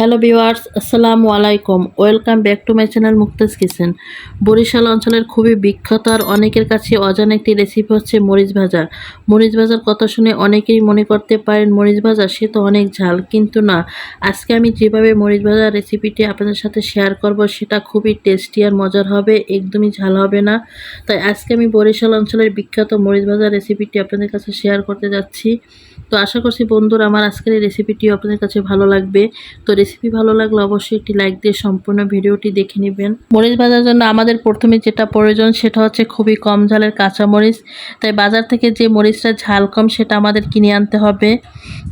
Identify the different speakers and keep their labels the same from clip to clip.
Speaker 1: Hello viewers আসসালামু আলাইকুম। Welcome back to my channel Muktaz kitchen. Barishal অঞ্চলের খুবই বিখ্যাত আর অনেকের কাছে অজানা একটি রেসিপি হচ্ছে মরিচ ভাজা। মরিচ ভাজার কথা শুনে অনেকেই মনে করতে পারেন, মরিচ ভাজা সে তো অনেক ঝাল, কিন্তু না। আজকে আমি যেভাবে মরিচ ভাজার রেসিপিটি আপনাদের সাথে শেয়ার করব, সেটা খুবই টেস্টি আর মজার হবে, একদমই ঝাল হবে না। তাই আজকে আমি বরিশাল অঞ্চলের বিখ্যাত মরিচ ভাজার রেসিপিটি আপনাদের কাছে শেয়ার করতে যাচ্ছি। তো আশা করছি বন্ধুরা আমার আজকের এই রেসিপিটিও আপনাদের কাছে ভালো লাগবে। তো রেসিপি ভালো লাগলে অবশ্যই একটি লাইক দিয়ে সম্পূর্ণ ভিডিওটি দেখে নেবেন। মরিচ ভাজার জন্য আমাদের প্রথমে যেটা প্রয়োজন সেটা হচ্ছে খুবই কম ঝালের কাঁচা মরিচ তাই বাজার থেকে যে মরিচটা ঝাল কম সেটা আমাদের কিনে আনতে হবে।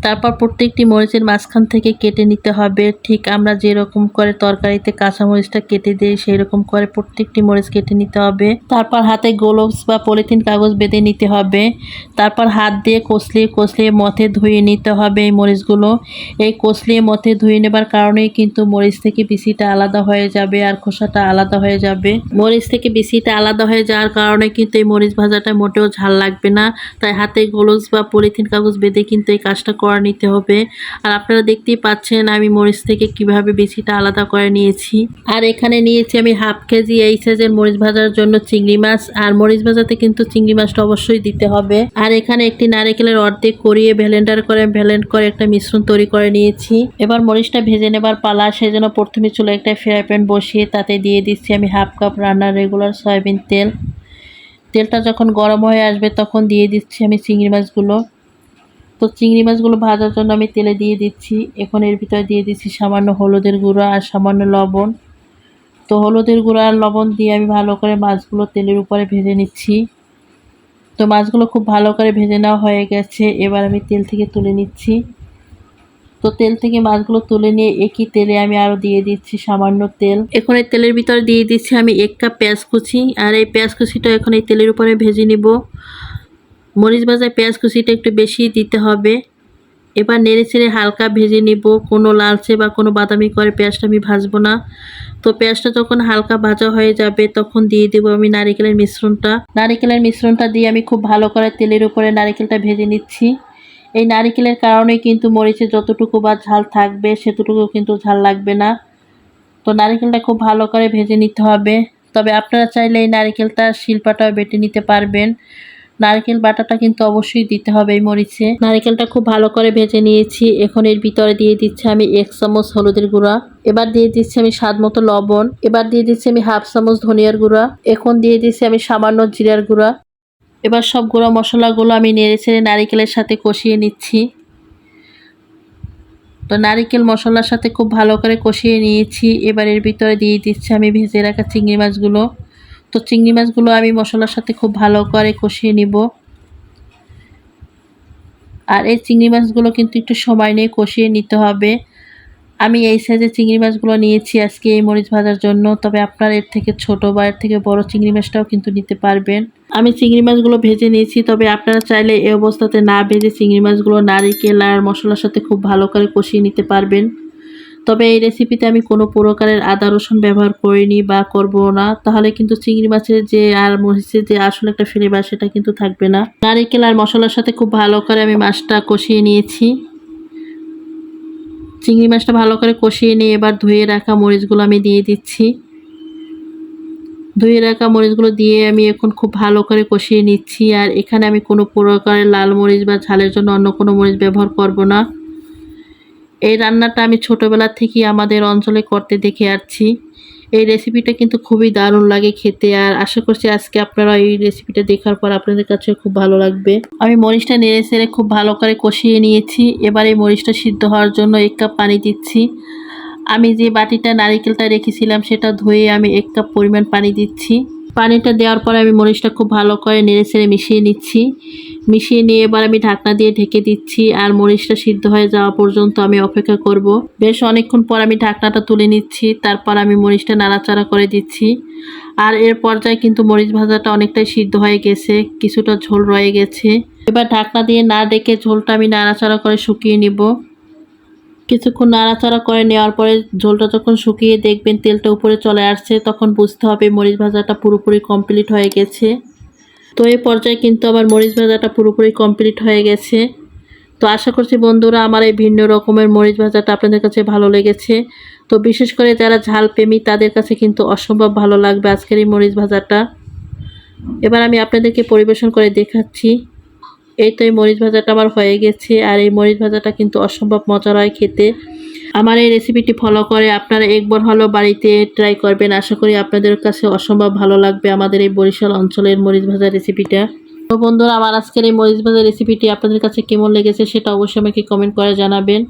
Speaker 1: তারপর প্রত্যেকটি মরিচের মাঝখান থেকে কেটে নিতে হবে। ঠিক আমরা যেরকম করে তরকারিতে কাঁচা মরিচটা কেটে দিই সেই রকম করে প্রত্যেকটি মরিচ কেটে নিতে হবে। তারপর হাতে গ্লোভস বা পলিথিন কাগজ বেঁধে নিতে হবে। তারপর হাত দিয়ে কষলিয়ে কষলিয়ে মথে ধুয়ে নিতে হবে এই মরিচগুলো। এই কষলিয়ে মথে ধুয়ে নেবার কারণেই কিন্তু মরিচ থেকে বিসিটা আলাদা হয়ে যাবে আর খোসাটা আলাদা হয়ে যাবে। মরিচ থেকে বিসিটা আলাদা হয়ে যাওয়ার কারণে কিন্তু এই মরিচ ভাজাটা মোটেও ঝাল লাগবে না। তাই হাতে গ্লোভস বা পলিথিন কাগজ বেঁধে কিন্তু এই কাজটা করে নিতে হবে। আর আপনারা দেখতেই পাচ্ছেন আমি মরিচ থেকে কীভাবে বিচিটা আলাদা করে নিয়েছি। আর এখানে নিয়েছি আমি হাফ কেজি এই সাইজের মরিচ ভাজার জন্য চিংড়ি মাছ। আর মরিচ ভাজাতে কিন্তু চিংড়ি মাছটা অবশ্যই দিতে হবে। আর এখানে একটি নারকেলের অর্ধেক করিয়ে ভ্যালেন্ডার করে ভ্যালেন্ড করে একটা মিশ্রণ তৈরি করে নিয়েছি। এবার মরিচটা ভেজে নেবার পালা সেজন্য প্রথমে চুলো একটা ফ্রাই প্যান বসিয়ে তাতে দিয়ে দিচ্ছি আমি হাফ কাপ রান্নার রেগুলার সয়াবিন তেল। তেলটা যখন গরম হয়ে আসবে তখন দিয়ে দিচ্ছি আমি চিংড়ি মাছগুলো। তো চিংড়ি মাছগুলো ভাজার জন্য আমি তেলে দিয়ে দিচ্ছি। এখন এর ভিতরে দিয়ে দিচ্ছি সামান্য হলুদের গুঁড়ো আর সামান্য লবণ। তো হলুদের গুঁড়ো আর লবণ দিয়ে আমি ভালো করে মাছগুলো তেলের উপরে ভেজে নিচ্ছি। তো মাছগুলো খুব ভালো করে ভেজে নেওয়া হয়ে গেছে। এবার আমি তেল থেকে তুলে নিচ্ছি। তো তেল থেকে মাছগুলো তুলে নিয়ে একই তেলে আমি আরও দিয়ে দিচ্ছি সামান্য তেল। এখন এই তেলের ভিতরে দিয়ে দিচ্ছি আমি এক কাপ পেঁয়াজ কুচি। আর এই পেঁয়াজ কুচিটা এখন এই তেলের উপরে ভেজে নিব। মরিচ ভাজায় পেঁয়াজ কুচিটা একটু বেশি দিতে হবে। এবার নেড়ে ছেড়ে হালকা ভেজে নিব। কোনো লালচে বা কোনো বাদামি করে পেঁয়াজটা আমি ভাজবো না। তো পেঁয়াজটা যখন হালকা ভাজা হয়ে যাবে, তখন দিয়ে দেবো আমি নারিকেলের মিশ্রণটা। নারিকেলের মিশ্রণটা দিয়ে আমি খুব ভালো করে তেলের উপরে নারিকেলটা ভেজে নিচ্ছি। এই নারিকেলের কারণে কিন্তু মরিচে যতটুকু বা ঝাল থাকবে সেতটুকু কিন্তু ঝাল লাগবে না। তো নারিকেলটা খুব ভালো করে ভেজে নিতে হবে। তবে আপনারা চাইলে এই নারিকেলটা শিল্পাটাও বেটে নিতে পারবেন। নারকেল বাটাটা কিন্তু অবশ্যই দিতে হবে এই মরিচে। নারকেলটা খুব ভালো করে ভেজে নিয়েছি। এখন এর ভিতরে দিয়ে দিচ্ছি আমি এক চামচ হলুদের গুঁড়া। এবার দিয়ে দিচ্ছি আমি স্বাদ মতো লবণ। এবার দিয়ে দিচ্ছি আমি হাফ চামচ ধনিয়ার গুঁড়া। এখন দিয়ে দিচ্ছি আমি সামান্য জিরার গুঁড়া। এবার সব গুঁড়া মশলাগুলো আমি নেড়ে ছেড়ে নারিকেলের সাথে কষিয়ে নিচ্ছি। তো নারিকেল মশলার সাথে খুব ভালো করে কষিয়ে নিয়েছি। এবার এর ভিতরে দিয়ে দিচ্ছি আমি ভেজে রাখা চিংড়ি মাছগুলো। তো চিংড়ি মাছগুলো আমি মশলার সাথে খুব ভালো করে কষিয়ে নিব। আর এই চিংড়ি মাছগুলো কিন্তু একটু সময় নিয়ে কষিয়ে নিতে হবে। আমি এই সাইজের চিংড়ি মাছগুলো নিয়েছি আজকে এই মরিচ ভাজার জন্য, তবে আপনার এর থেকে ছোট বা এর থেকে বড় চিংড়ি মাছটাও কিন্তু নিতে পারবেন। আমি চিংড়ি মাছগুলো ভেজে নিয়েছি, তবে আপনারা চাইলে এই অবস্থাতে না ভেজে চিংড়ি মাছগুলো নারিকেল আর মশলার সাথে খুব ভালো করে কষিয়ে নিতে পারবেন। তবে এই রেসিপিতে আমি কোনো প্রকারের আদা রসুন ব্যবহার করিনি বা করব না। তাহলে কিন্তু চিংড়ি মাছের যে আর মরিচের যে আসলে একটা ফ্লেভার সেটা কিন্তু থাকবে না। নারিকেল আর মশলার সাথে খুব ভালো করে আমি মাছটা কষিয়ে নিয়েছি। চিংড়ি মাছটা ভালো করে কষিয়ে নিয়ে এবার ধুয়ে রাখা মরিচগুলো আমি দিয়ে দিচ্ছি। ধুয়ে রাখা মরিচগুলো দিয়ে আমি এখন খুব ভালো করে কষিয়ে নিচ্ছি। আর এখানে আমি কোনো প্রকারের লাল মরিচ বা ঝালের জন্য অন্য কোনো মরিচ ব্যবহার করব না। এই রান্নাটা আমি ছোটোবেলা থেকেই আমাদের অঞ্চলে করতে দেখে আসছি। এই রেসিপিটা কিন্তু খুবই দারুণ লাগে খেতে আর আশা করছি আজকে আপনারা এই রেসিপিটা দেখার পর আপনাদের কাছে খুব ভালো লাগবে। আমি মরিচটা নেড়ে ছেড়ে খুব ভালো করে কষিয়ে নিয়েছি। এবার এই মরিচটা সিদ্ধ হওয়ার জন্য এক কাপ পানি দিচ্ছি। আমি যে বাটিটা নারিকেলটা রেখেছিলাম সেটা ধুয়ে আমি এক কাপ পরিমাণ পানি দিচ্ছি। পানিটা দেওয়ার পরে আমি মরিচটা খুব ভালো করে নেড়ে ছেড়ে মিশিয়ে নিচ্ছি। মিশিয়ে নিয়ে এবার আমি ঢাকনা দিয়ে ঢেকে দিচ্ছি আর মরিচটা সিদ্ধ হয়ে যাওয়া পর্যন্ত আমি অপেক্ষা করব। বেশ অনেকক্ষণ পর আমি ঢাকনাটা তুলে নিচ্ছি, তারপর আমি মরিচটা নাড়াচাড়া করে দিচ্ছি। আর এর পর্যায়ে কিন্তু মরিচ ভাজাটা অনেকটাই সিদ্ধ হয়ে গেছে, কিছুটা ঝোল রয়ে গেছে। এবার ঢাকনা দিয়ে না ডেকে ঝোলটা আমি নাড়াচাড়া করে শুকিয়ে নিব। কিছুক্ষণ নাড়াচাড়া করে নেওয়ার পরে ঝোলটা যখন শুকিয়ে দেখবেন তেলটা উপরে চলে আসছে, তখন বুঝতে হবে মরিচ ভাজাটা পুরোপুরি কমপ্লিট হয়ে গেছে। তো এই পর্যায়ে কিন্তু আমার মরিচ ভাজাটা পুরোপুরি কমপ্লিট হয়ে গেছে। তো আশা করছি বন্ধুরা আমার এই ভিন্ন রকমের মরিচ ভাজাটা আপনাদের কাছে ভালো লেগেছে। তো বিশেষ করে যারা ঝাল প্রেমী তাদের কাছে কিন্তু অসম্ভব ভালো লাগবে আজকের এই মরিচ ভাজাটা। এবার আমি আপনাদেরকে পরিবেশন করে দেখাচ্ছি। এই তো এই মরিচ ভাজাটা আমার হয়ে গেছে, আর এই মরিচ ভাজাটা কিন্তু অসম্ভব মজার হয় খেতে। আমার এই রেসিপিটি ফলো করে, আপনারা একবার হলো বাড়িতে ট্রাই করবেন। আশা করি আপনাদের কাছে অসম্ভব ভালো লাগবে আমাদের এই বরিশাল অঞ্চলের মরিচ ভাজা রেসিপিটা তো বন্ধুরা, আমার আজকের এই মরিচ ভাজা রেসিপিটি আপনাদের কাছে কেমন লেগেছে সেটা অবশ্যই আমাকে কমেন্ট করে জানাবেন।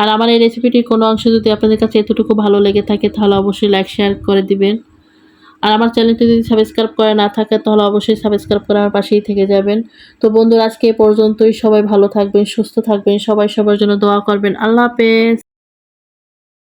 Speaker 1: আর আমার এই রেসিপিটির কোনো অংশ যদি আপনাদের কাছে এতটুকু ভালো লেগে থাকে, তাহলে অবশ্যই লাইক শেয়ার করে দিবেন। আর আমার চ্যানেলটি যদি সাবস্ক্রাইব করে না থাকে, তাহলে অবশ্যই সাবস্ক্রাইব করে আমার পাশেই থেকে যাবেন। তো বন্ধুরা, আজকে এ পর্যন্তই। সবাই ভালো থাকবেন, সুস্থ থাকবেন। সবাই সবার জন্য দোয়া করবেন। আল্লাহ হাফেজ।